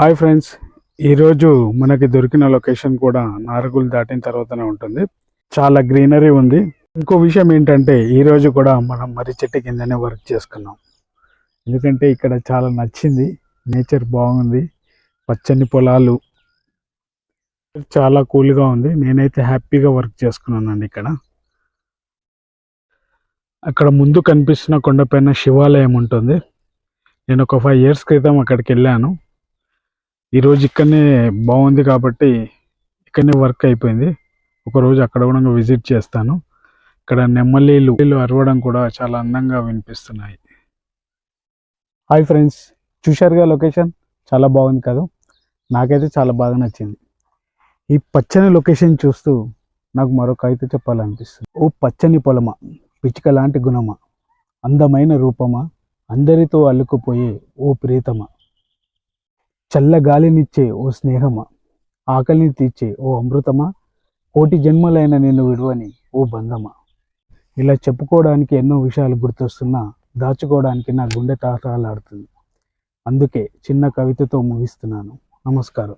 Hi friends ఈరోజు మనకి దొరికిన లొకేషన్ కూడా నారుగులు దాటిన తర్వాతనే ఉంటుంది. చాలా గ్రీనరీ ఉంది. ఇంకో విషయం ఏంటంటే ఈరోజు కూడా మనం మర్రి చెట్టు కిందనే వర్క్ చేసుకున్నాం. ఎందుకంటే ఇక్కడ చాలా నచ్చింది. నేచర్ బాగుంది. పచ్చని పొలాలు. చాలా కూల్గా ఉంది. నేనైతే హ్యాపీగా వర్క్ చేసుకున్నానండి ఇక్కడ. అక్కడ ముందు కనిపిస్తున్న కొండపైన శివాలయం ఉంటుంది. నేను ఒక ఫైవ్ ఇయర్స్ క్రితం అక్కడికి వెళ్ళాను. ఈరోజు ఇక్కడనే బాగుంది కాబట్టి ఇక్కడనే వర్క్ అయిపోయింది. ఒకరోజు అక్కడ కూడా విజిట్ చేస్తాను. ఇక్కడ నెమ్మలీలు నీళ్ళు అరవడం కూడా చాలా అందంగా వినిపిస్తున్నాయి. హాయ్ ఫ్రెండ్స్ చూశారుగా లొకేషన్? చాలా బాగుంది కదా? నాకైతే చాలా బాగా నచ్చింది. ఈ పచ్చని లొకేషన్ చూస్తూ నాకు మరొక అయితే చెప్పాలనిపిస్తుంది. ఓ పచ్చని పొలమా పిచ్చుక లాంటి గుణమా అందమైన రూపమా అందరితో అల్లుకుపోయే ఓ ప్రీతమా. చల్ల గాలినిచ్చే ఓ స్నేహమా? ఆకలిని తీర్చే ఓ అమృతమా? కోటి జన్మలైన నేను విడువని ఓ బంధమా? ఇలా చెప్పుకోవడానికి ఎన్నో విషయాలు గుర్తొస్తున్నా దాచుకోవడానికి నా గుండె తాతాలాడుతుంది. అందుకే చిన్న కవితతో ముగిస్తున్నాను. నమస్కారం.